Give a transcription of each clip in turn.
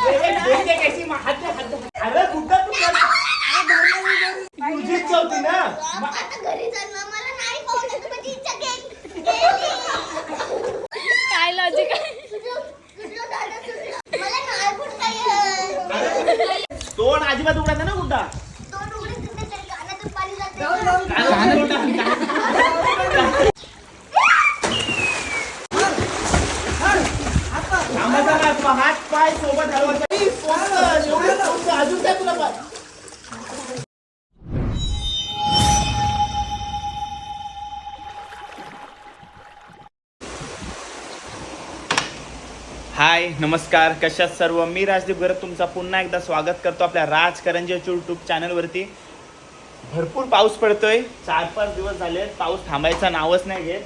हात हात. अरे कुठं तू कर- तुझी इच्छा होती ना मग आता घरी चल ना मला नाही पाहुण्याची माझी इच्छा केली काय लॉजिक आहे मला नाही फुटता येत तोंड अजिबात उघडायचं ना कुठं तोंड उघडत तिथे तरी कानातून पाणी जाते थांबायचा नाही, तुला हात पाय सोबत हलवायचा. ई, सोबत, एवढं सोबत, अजून काय तुला पाय? हाय नमस्कार. कशात सर्व? मी राजदीप गरत तुमचा पुन्हा एकदा स्वागत करतो आपल्या राज यूट्यूब चॅनलवरती भरपूर पाऊस पडतोय. चार पाच दिवस झाले पाऊस थांबायचा नावच नाही घेत.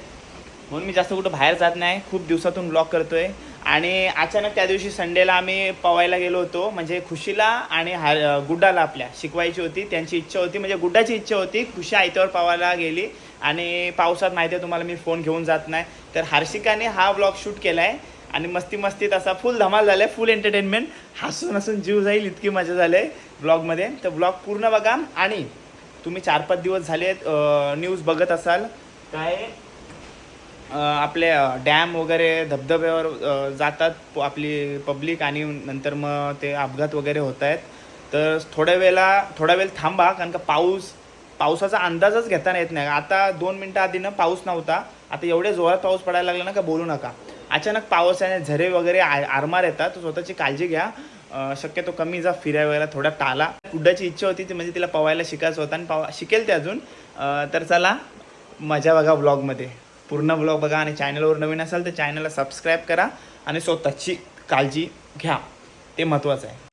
म्हणून मी जास्त कुठं बाहेर जात नाही. खूप दिवसातून ब्लॉग करतोय. आणि अचानक त्या दिवशी संडेला आम्ही पवायला गेलो होतो. म्हणजे खुशीला आणि हा गुड्डाला आपल्या शिकवायची होती. त्यांची इच्छा होती. म्हणजे गुड्डाची इच्छा होती. खुशी आयत्यावर पवायला गेली. आणि पावसात माहिती आहे तुम्हाला मी फोन घेऊन जात नाही. तर हर्षिकाने हा ब्लॉग शूट केला आहे आणि मस्ती मस्तीत असा फुल धमाल झालाय फुल एंटरटेनमेंट हसून हसून जीव जाईल इतकी मजा झाली आहे ब्लॉगमध्ये तर ब्लॉग पूर्ण बघा आणि तुम्ही चार पाच दिवस झाले न्यूज बघत असाल काय आपले डॅम वगैरे धबधब्यावर जातात आपली पब्लिक आणि नंतर मग ते अपघात वगैरे होत आहेत तर थोड्या वेळेला थोडा वेळ थांबा कारण का पाऊस पावसाचा अंदाजच घेताना येत नाही. आता दोन मिनटं आधी ना पाऊस नव्हता. आता एवढे जोरात पाऊस पडायला लागला ना का बोलू नका. अचानक पावसाने झरे वगैरे आ- आरमार येतात तर स्वतःची काळजी घ्या शक्यतो कमी जा फिरायला वगैरे थोडा टाला कुड्डाची इच्छा होती ती म्हणजे तिला पवायला शिकायचं होतं आणि पवा शिकेल ते अजून तर चला मजा बघा ब्लॉगमध्ये पूर्ण ब्लॉग बघा आणि चॅनलवर नवीन असाल तर चॅनलला सबस्क्राईब करा आणि स्वतःची काळजी घ्या ते महत्त्वाचं आहे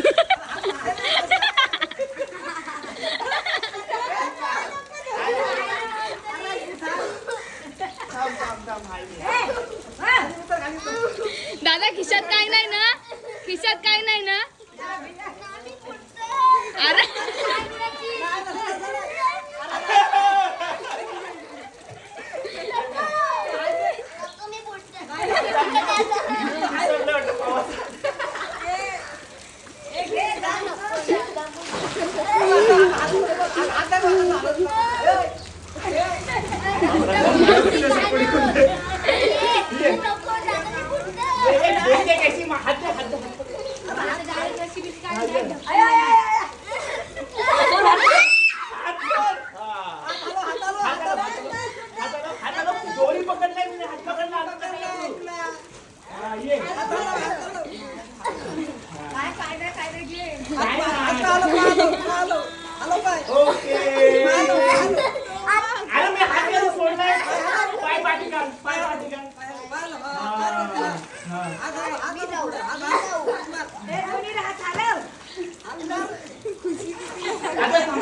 दादा खिशात काय नाही ना? खिशात काय नाही ना? अरे. आता फुटते बोलते कैसी मा- हात दे, हात दे. हाताला- हाताला दोरी पकडलाय मी, हात पकडला, हात पकडला. हा, ये. ओके. अरे मी हात घ्यायला सोडलाय. पाय पाठी काढ, पाय पाठी काढ. हा, हा. आता थांब.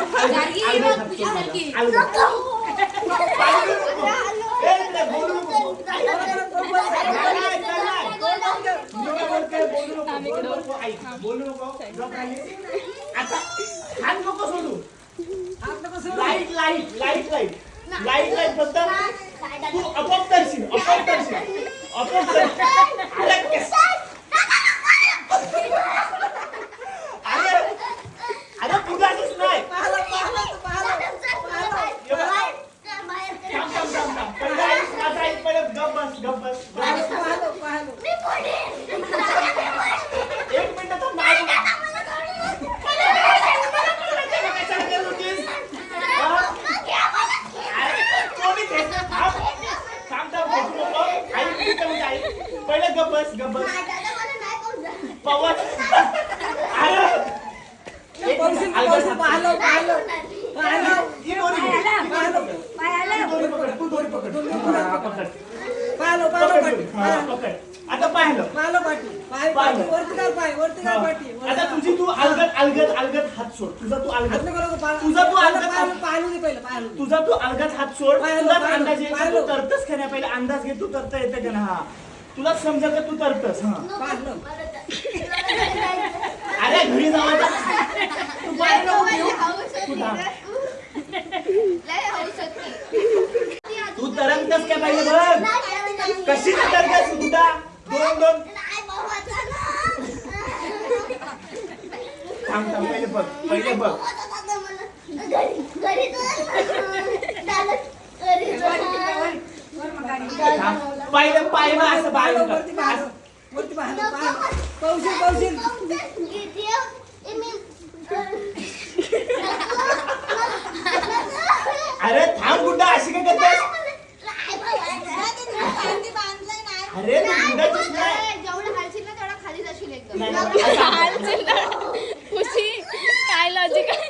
आलो. ए, इकडे बोलू नको. चाललाय, चाललाय. मी बोलते, बोलू नको, बोलू नको. ऐक, बोलू नको. गप राहिली. आता हात नको सोडू light light light light light light फक्त तू अपोप करशील अपोप करशील अपोप करशील अरे केस- अरे अरे पुढाचीच नाही थांब थांब थांब थांब पहिलं ऐक, माझं ऐक पहिलं गप बस गप बस गप बस. एक मिनिट थांब माझं- कशाला करत होतीस? हा? अरे, कोणी घेतलं? थांब. थांब, थांब, घेतू नको. ऐक, ऐक, ऐक. पहिलं गप बस गप बस पावशील पावशील पाहलो पाहलो पाहलो ही दोरी घे. पाहलो दोरी पकड, तू दोरी पकड. हा, पकड. पाहलो पाहलो पकड पाटी तू. हा, पकड. आता पाहिलं पाहलो पाटी पाय पाटी वरती कर पाय वरती कर पाटी आता तुझी तू अलगत अलगत अलगत हात सोड तुझा तू अलगत हात नको नको पाय तुझा तू अलगत पाहिलं हात- पाहिलं दे पहिलं पाहिलं तुझा तू अलगत हात सोड पाहिलं, तुझाच पाहिलं, अंदाज पाहिलं. तू. तरतस का नाही पहिले अंदाज घे तू तरता येतं का ना हा. तुला समजा का तू तरतस हा. पाहिलं. अरे घरी जाऊ आता. तू पाहिलं नको येऊ. तू थांब. तू तरंगतस काय पाहिजे बघ? कशी तरतस तू तुझा दोन दोन. थांब थांब पहिले बघ पहिले बघ. थांब पहिलं ना असं बाहेर पाहिलं. वरती पाहिलं पाहिलं पाहिलं पावशील पावशील अरे थांब कुठं अशी काय करतेस? अरे कुठाचीच नाही. जेवढं हालशील ना तेवढा खाली जाशील एकदम काय लॉजिक आहे?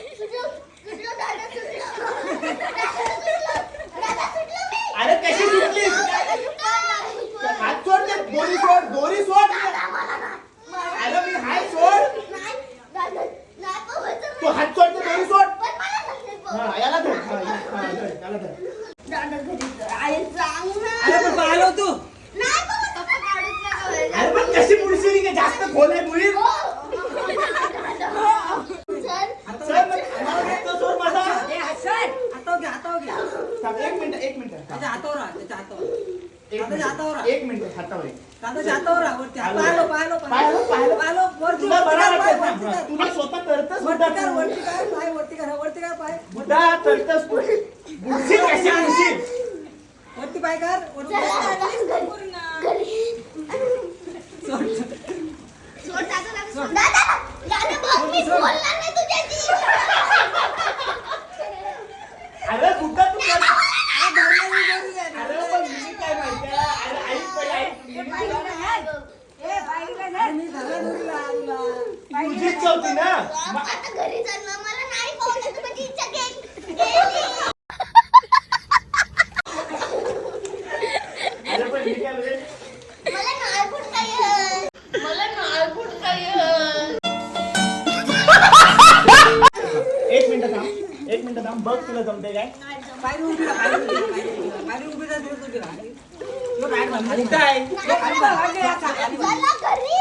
कशी सुटलीस हात सोड ते दोरी सोड दोरी सोड. अरे मी हाय सोड. तू हात सोड ते दोरी सोड. याला धर, याला धर. अरे पण पाहिलं तू अरे पण कशी पुढची का जास्त खोल आहे मुली चल मग, मला फक्त सोड माझा ए हसन हातावर घे हातावर घे थांब, एक मिनिट एक मिनिट थांब. त्याच्या हातावर राहा त्याच्या हातावर एक दादाच्या हातावर मिनिट राहा. एक मिनिट हातावर आहे. दादाच्या हातावर राहा वरती आलो. पाहिलं पाहिलं पाहिलं, पाहिलं. पाहिलं वरती तुला वरती बरं कर, पाय, वाटत वरती नाही. कर. तुला स्वतः करतच वरती कर वरती कर पाय वरती कर वरती कर पाय बुद्धा करतस तू बुडशील कशी बुडशील वरती पाय कर वरती पाय कर. अरे कुठं तू अरे पण मी काय माहितीये अरे पहिले ऐक. अरे मी. तुझीच चौथी ना? आता घरी चल जमते काय पायरी उभी राहा, पायरी उभी राहा, पायरी उभी राहा. पायरी उभी राहा, तिथेच उभी राहा. तो राईट बाजूला. कुठं आहे खाली बघ, खाली बघ, खाली बघ. चला घरी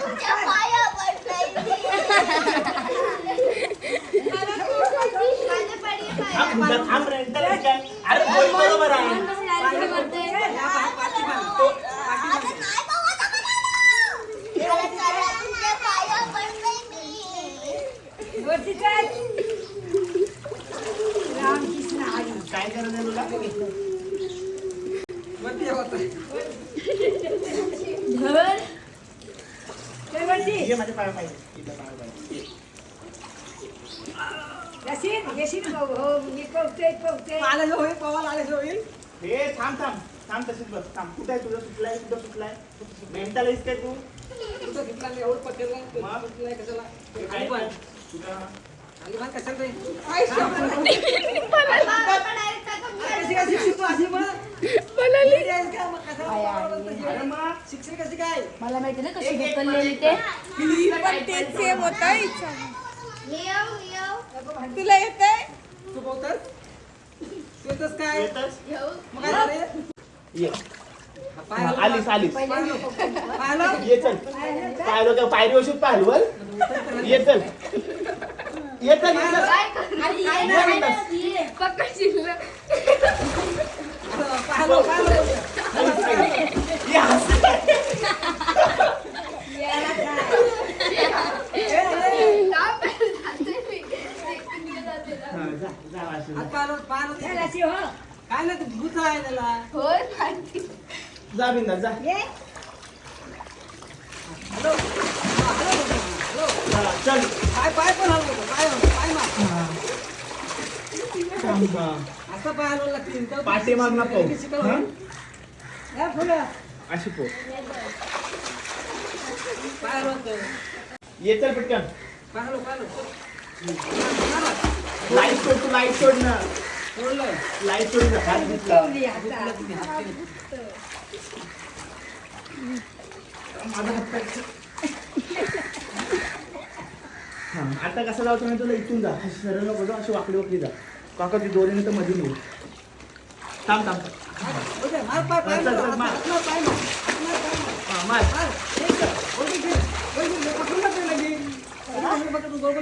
तुझ्या पाया पडतंय थांब कुठं थांब रे त्याला काय अरे बोल बरोबर आहे या पाय, पाठी बांध. आता नाही बाबा जमाना. अरे चला, तुझ्या पाया पडतंय मी. काय करत आहे तुला वरती ये, वरती. ये माझ्या पाया पाहिजे इथं पाया पाहिजे आले जो होईल पवाला आले जो होईल हे थांब थांब थांब तशीच बस थांब. कुठं आहे तुझं? सुटलाय? कुठं सुटलाय? मेंटल आहेस काय तू? तुझं घेतला नाही, एवढं पटेल नाही, कशाला? खाली बांध. कुठं खाली बांध, कशाला शिक्षण कशी काय? मला माहिती ना कशी ढकललेली ते. पण तेच सेम होतं इच्छा येऊ येऊ तुला येतंय तू बोलतोस तू काय येतच येऊ. मग काय झाले ये. हा, आलीस आलीस. पाहिलं ये चल. पायरो का? पायरी वशीत पाहिलवल ये चल. ये चल ये चल. काय. पाहिलं पाहिलं ये हस. थांब, जाते मी. तिकडे जाते ना. हा, जा, जा वाशी. हात पाहिलं पाहिलं काय नाही तू भूत आहे त्याला होय माहिती. जा बिंदा जा हॅलो हॅलो हा, चल पाय पाय पण हलवतो पाय पाय मार थांब, हा. असं पाय हलवायला लागतील तर पाठीमाग ना पाहू. शिकवलं. हा? हे फुलं अशी पो पाय हलवतो ये चल पटकन पाय हलव पाय हलव लाइट सोड तू लाइट सोड ना हा आता कसं जाऊ तुम्ही? तुला इथून जा. सरळ नको जाऊ अशी वाकडी वाकडी जा. काका ती दोरीने तर मध्ये नेऊ थांब थांब.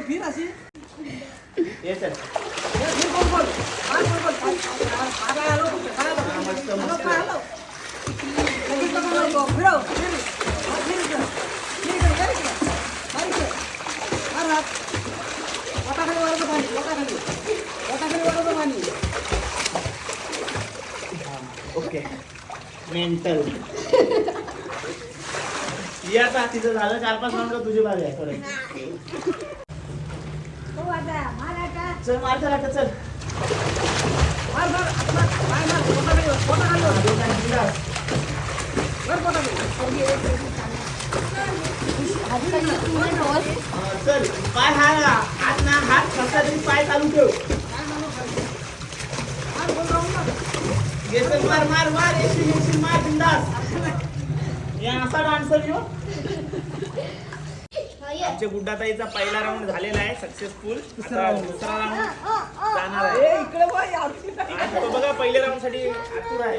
फिर अशी. ये सर. हा. हा. ओके मेंटल ये आता तिचं झालं चार पाच राऊंड तुझी बारी आहे थोडे चल मार चल आता चल चल. पाय हा हात ना हात कसा तरी पाय चालू ठेव. मार, गोल राऊंड मार. मार मार मार येशील येशील मार बिंदास. या असा डान्सर यो हो. हा, आमच्या गुड्डाताईचा पहिला राऊंड झालेला आहे सक्सेसफुल दुसरा राऊंड जाणार आहे ए, इकडे बघ, यार. आणि तो बघा पहिल्या राऊंडसाठी आतुर आहे.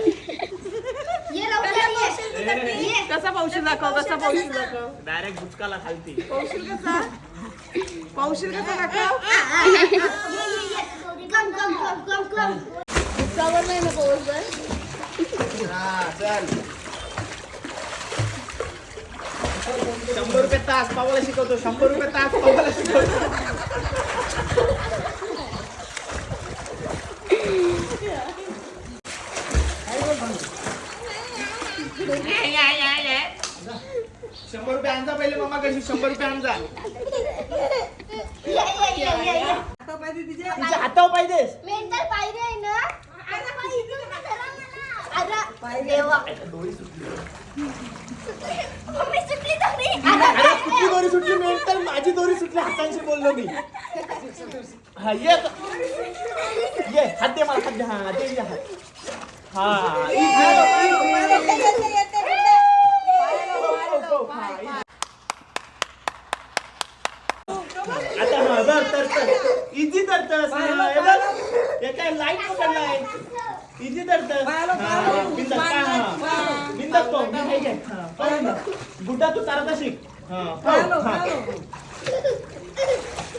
ये लवकर ये. ये. कसा पावशील दाखव कसा पावशील दाखव? डायरेक्ट बुचकाला खालती. पावशील कसा? पावशील कसा दाखव? नाही ना हा चल. शंभर रुपये तास पावाला शिकवतो शंभर रुपये तास पावाला शिकवतो. शंभर रुपये आणजा पहिले मामा कशी शंभर रुपये आणजा पाहिजे तिच्या हातावर मेंटल पायरी आहे ना अरे पण इथून का धरा मला? अरे, देवा. मम्मी सुटली दोरी. अरे कुठली दोरी सुटली मेंटल माझी दोरी सुटली हातांशी बोललो मी हा ये. ये हात दे मला हात दे. हा दे दे हात. हा आता हा बर तर तर. तर तर हे बघ. हे काय लाइट पकडलाय इजी तर तर. हा, बिंदास पा, हा. बिंदास हा,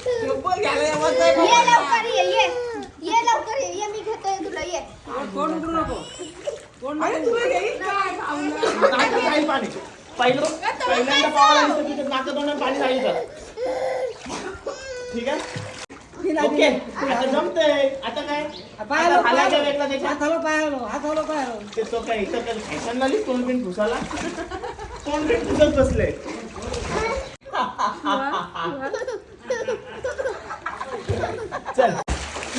पाहू ना. गुड्डा तू तारका शिक पाहू. ये लवकर ये ये ये लवकर ये ये मी घेतोय तुला ये कोण उघडू नको कोण अरे तुला येईल काय भावना नाकात राहील पाणी पहिलं पहिल्यांदा पावाला दिसतं तिथे नाकात तोंडात पाणी राहील का ठीक आहे ओके आता जमतंय आता काय पाय आता हालायचं. वेगळा त्याच्यात हलव पाय हलव पाय हलव ते तो काय इथं काय फॅशन झाली तोंड बिन घुसाला तोंड बिन घुसत बसले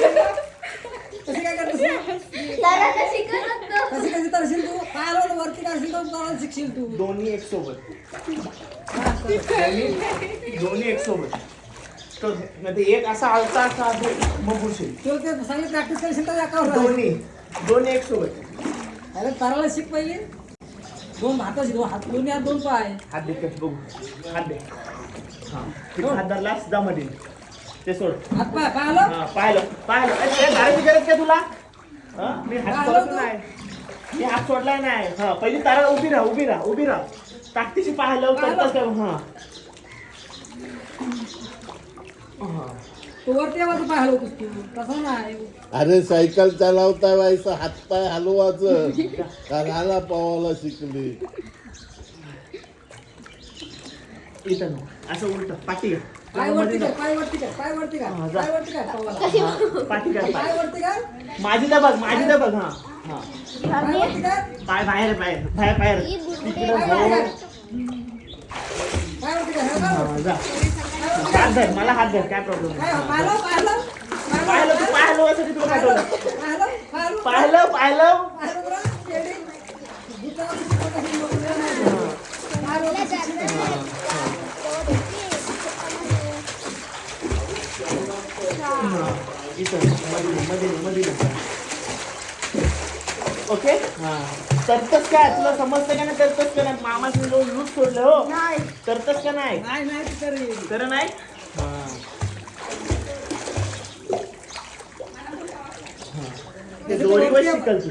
कशी काय करतेस? तर कशी कशी तरशील तू? पाय हलवलं वरती काढशील तर करायला शिकशील तू. दोन्ही एक सोबत. हा, कर. दोन्ही दोन्ही एक सोबत. तो म्हणजे एक असा आलता असा आहे, मग घुसेल तू ते चांगली प्रॅक्टिस करशील तर राहील. दोन्ही. दोन्ही एक सोबत. अरे तराला शिक पहिले. दोन हाताशी दोन हात दोन्ही हात दोन पाय. हात दे कस बघू. हात दे हा. तिथे हात धरलास जा मध्ये. ते सोड. हात पाय हा पाहिलं पाहिलं अरे ते धाराची गरज काय तुला? हा? मी हात काय सोडत? नाही. मी हात सोडलाय नाही. हा पहिली तारा उभी राहा उभी राहा उभी राहा. ताकदीशी पाहिलं काय हा. हा. तू वरती आवाज पाय हलवतोस तू. तसं नाही. अरे सायकल चालवता व्हायचं हातपाय हलवायचं. कानाला पावाला शिकली. इथं असं उलट. पाठी घ्या पाय वरती कर पाय वरती कर पाय वरती कर हा, जा. पाय वरती कर पवाला. पाठी कर पाय पाय वरती कर माझी तर बघ माझी तर बघ हा. हा. पाय वरती कर पाय बाहेर बाहेर बाहेर बाहेर. ही बुडबुडी. तिकडं पाय भाऊ. वरती कर पाय वरती कर हे. बघ. हा, जा. हात धर मला हात धर काय प्रॉब्लेम काय हो, नाही पाहिलं पाहिलं. पाहिलं तू पाहिलं पाठवलं पाहिलं पाहिलं पाहिलं. पाहिलं पाहिलं. बरं? येडी. भुतावर भुतावर काही मोकळं नाही. पाहिलं. इथं मध्ये मध्ये मध्ये ओके हा. तरतच काय? तुला समजतं का नाही तरतच का नाही मामाचं लोन लूट सोडलं हो. नाही. तरतच का नाही? नाही नाही ती तरी. तर नाही? हा. ते दोरीवर शिकल तू.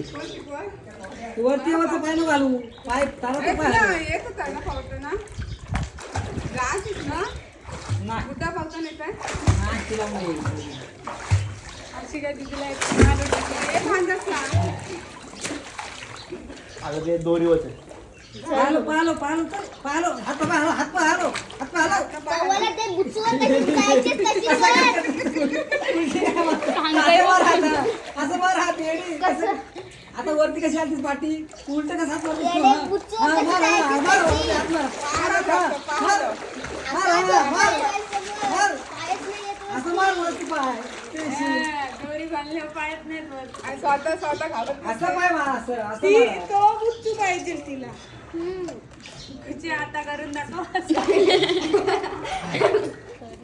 वरती वरचं पाय नको घालू. पाय तारा पाय घालू. येतच आहे ना ना. बुद्धा पावतो नाही काय. अशी काय दिदीला ना आता ते दोरीवरच आहे तर हात पाय हात पाय हात पाय ते बुचवर तशी जायचीच तशी वर. असं वर हात, असं वर हात, येडी. आता वरती कशी आलतीस पाठी उलट कसं हात वरती येडे, ठेव, हा? बुच्चू हा, कशी मार, हा, जायची मार, कशी? हात मार. हात मार, मार, मार, हा, दोरी बांधल्यावर पायत नाही. आणि स्वतः स्वतः घालत असं पाय मार असं ती बुच्चू पाहिजे तिला. कुची आता करून दाखव.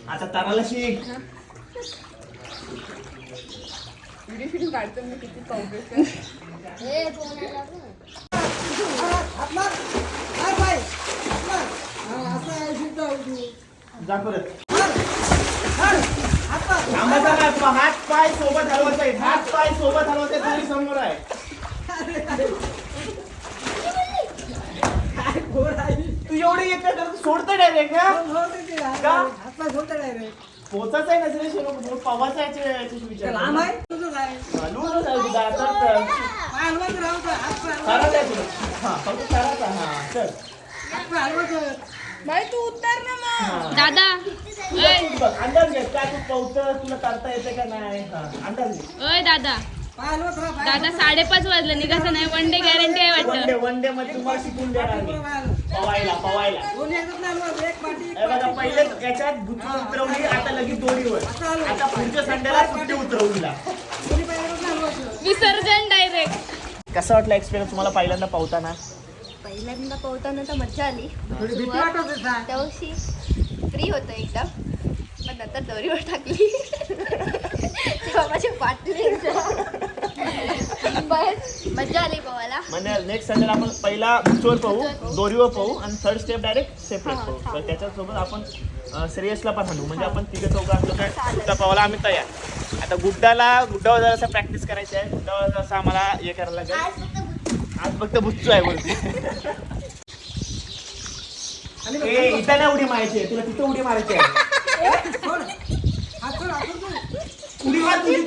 आता ताराला शिक. व्हिडिओ काढतो मी किती कोणाला? हात मार. हात मार. हा, असं आहे, शिकतो आहे तू. जा परत. थांबायचा नाही प- हात पाय सोबत हलवायचा आहे हात पाय सोबत हलवायचा आहे दोरी समोर आहे आहे. तू एवढी येत नाही तर सोडतं डायरेक्ट. का? पोचाच आहे नसरे शिरो पवाचा विचार लांब आहे तुझं आहे तर. हलवत राहू? हात हलवत. आहे तुला हा बाई तू उतर ना मग. दादा. तुला तू बघ अंदाज घे काय तू पवत तुला करता येते का नाही? हा अंदाज घे. ओय दादा. दादा साडेपाच वाजलं निघायचं नाही. वन डे गॅरंटी आहे वन डे वाटतं वन डे मध्ये तुम्हाला शिकून देणार मी. पवायला पवायला. हे बघा. पहिले याच्यात बुचून उतरवली आता लगेच दोरीवर. आता पुढच्या संडेला सुट्टी उतरवलीला. हलवत. विसर्जन डायरेक्ट कसा वाटला एक्सपिरियन्स तुम्हाला पहिल्यांदा पावताना? पहिल्यांदा पोहताना तर मजा आली. त्या दिवशी फ्री होतं एकदम. पण नंतर दोरीवर टाकली. माझे पाटले पण मजा आली पोवायला म्हणजे नेक्स्ट संडेला आपण पहिला बुचवर पाहू दोरीवर पाहू आणि थर्ड स्टेप डायरेक्ट सेपरेट पाहू. तर त्याच्यासोबत आपण श्रेयसला पण हाणू म्हणजे आपण तिघं चौघं असलो काय गुड्डा पावाला आम्ही तयार. आता गुड्डाला गुड्डावर जरासा प्रॅक्टिस करायची आहे गुड्डावर जरासा आम्हाला हे करायला लागेल. आज फक्त बुच्चू आहे बोलते ए इथं नाही उडी मारायची आहे तुला तिथं उडी मारायची आहे. उडी मार तुझी.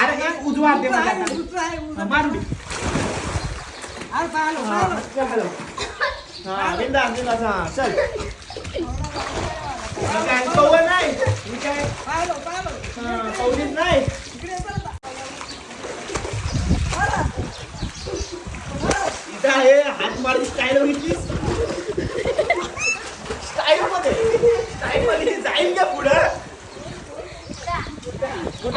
अरे एक उजवा हात दे मला आता. हा, मार उडी हा. चल, हॅलो. हा हा चल काय नाही मी काय. हा, नाही इकडे ये चल आता. इथं आहे. हात मारली स्टाईल बघितलीस स्टाईल मध्ये. स्टाईल मध्ये जाईल का पुढं?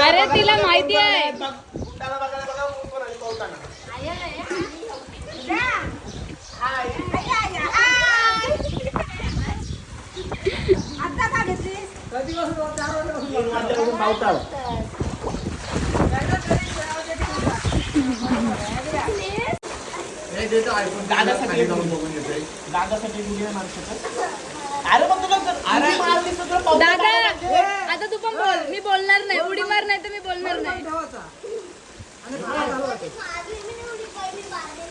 अरे, तिला माहिती आहे. बघायला बघा आली पावताना. चार वाजल्यापासून पावताव. दादासाठी. दादासाठी. अरे मग तुला दादा आता तू पण बोल. मी बोलणार नाही. उडी मार नाही तर मी बोलणार नाही.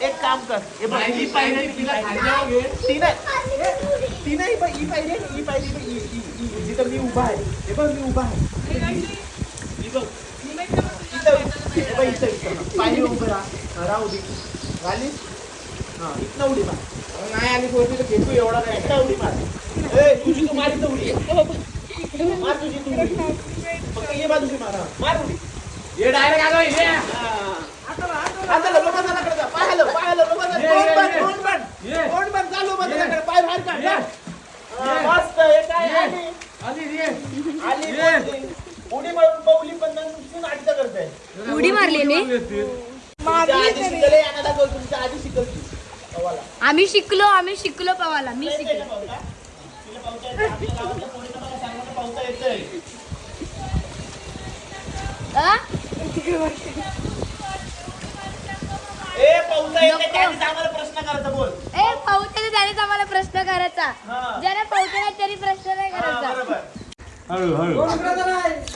एक काम कर. हे ही पायरी तिला खाली ती नाही. ती नाही बघ ही आहे, ही ही- जिथं मी उभा आहे. हे बघ मी उभा आहे. ही बघ. इथं बघ इथं इथं. पायरी उभं राहा. राहू दे. झाली हा इथनं उडी मार. नाही आली पोहोचली तर घेतो एवढा नाही इथं उडी मार. ए तुझी तू मारी तर उडी मार. तुझी तू फक्त ये बाजूची मार. हा. मार उडी. ये डायरेक्ट आलो आता जा. पाय हलव, पाय हलव. तोंड तोंड. तोंड बाहेर काढ. हा, मस्त हे काय आली आली पोहोचली. उडी मारून पवली पण नुसती नाटकं करते उडी मारली मी तुमच्या आधी शिकले यांना दाखव तुमच्या आधी शिकवली आम्ही शिकलो आम्ही शिकलो पवाला मी शिकलो? ए, पावता येते, त्यानेच आम्हाला प्रश्न करायचा बोल. ए पावते त्यानेच आम्हाला प्रश्न करायचा. हा. ज्याने पावते नाही त्यांनी प्रश्न नाही हा, करायचा.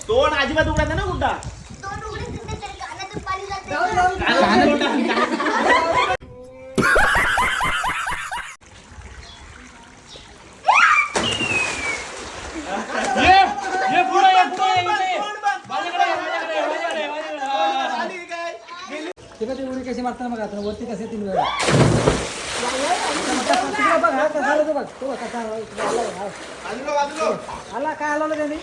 तोंड अजिबात उघडायचं ना कुठं तर कानातून पाणी जाते जाऊ, जाऊ. ते का ते उडी कशी मारताना बघा आता वरती कसे तीन वेळा तिकडे बघ हा कसा आला तो बघ तो बघ कसा आला आला बघ, त्याने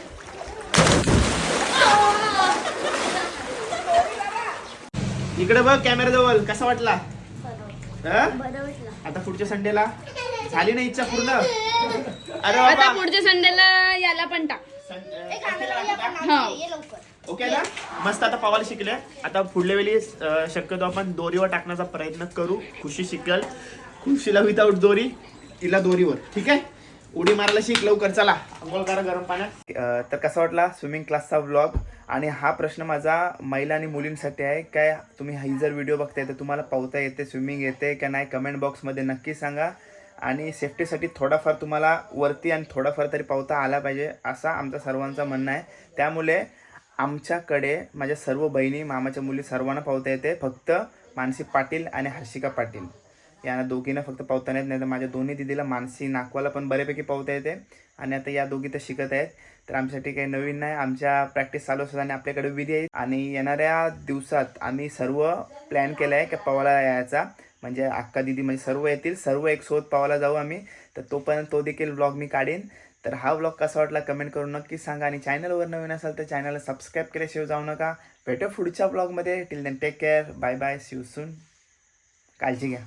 इकडे बघ कॅमेरा जवळ कसा वाटला? हा? आता पुढच्या संडेला झाली ना इच्छा पूर्ण? अरे आता बाबा. पुढच्या संडेला याला पण टाक. सं- लावली हा. ओके ना? मस्त आता पवायला शिकले. आता पुढल्या वेळी अं, शक्यतो आपण दोरीवर टाकण्याचा प्रयत्न करू. खुशी शिकल. खुशीला विदाऊट दोरी तिला दोरीवर. ठीक आहे? उडी मारायला शिक लवकर चला. अंघोळ करा गरम पाण्यात. तर कसा वाटला स्विमिंग क्लासचा व्लॉग आणि हा प्रश्न माझा महिला आणि मुलींसाठी आहे. काय तुम्ही ही जर व्हिडिओ बघताय तर तुम्हाला पावता येते स्विमिंग येते का नाही कमेंट बॉक्समध्ये नक्की सांगा. आणि सेफ्टीसाठी थोडाफार तुम्हाला वरती आणि थोडाफार तरी पावता आला पाहिजे असा आमचा सर्वांचा म्हणणं आहे. त्यामुळे आमच्याकडे माझ्या सर्व बहिणी मामाच्या मुली सर्वांना पावता येते. फक्त मानसी पाटील आणि हर्षिका पाटील. यांना दोघींना फक्त पावता येत नाही. तर माझ्या दोन्ही दिदीला मानसी नाकवाला पण बऱ्यापैकी पावता येते. आणि आता या दोघी तर शिकत आहेत. तर आमच्यासाठी काही नवीन नाही. आमच्या प्रॅक्टिस चालू असतात आणि आपल्याकडे विधी आहे. आणि येणाऱ्या दिवसात आम्ही सर्व प्लॅन केला आहे की पवाला यायचा. म्हणजे अक्का दिदी म्हणजे सर्व येतील. सर्व एक सोबत पवाला जाऊ आम्ही. तर तोपर्यंत तो देखील ब्लॉग मी काढेन. तर हा ब्लॉग कसा वाटला कमेंट करून नक्की सांगा. आणि चॅनलवर नवीन असाल तर चॅनलला सबस्क्राईब केल्याशिवाय जाऊ नका. भेटू पुढच्या ब्लॉगमध्ये till then take care bye bye see soon काळजी घ्या.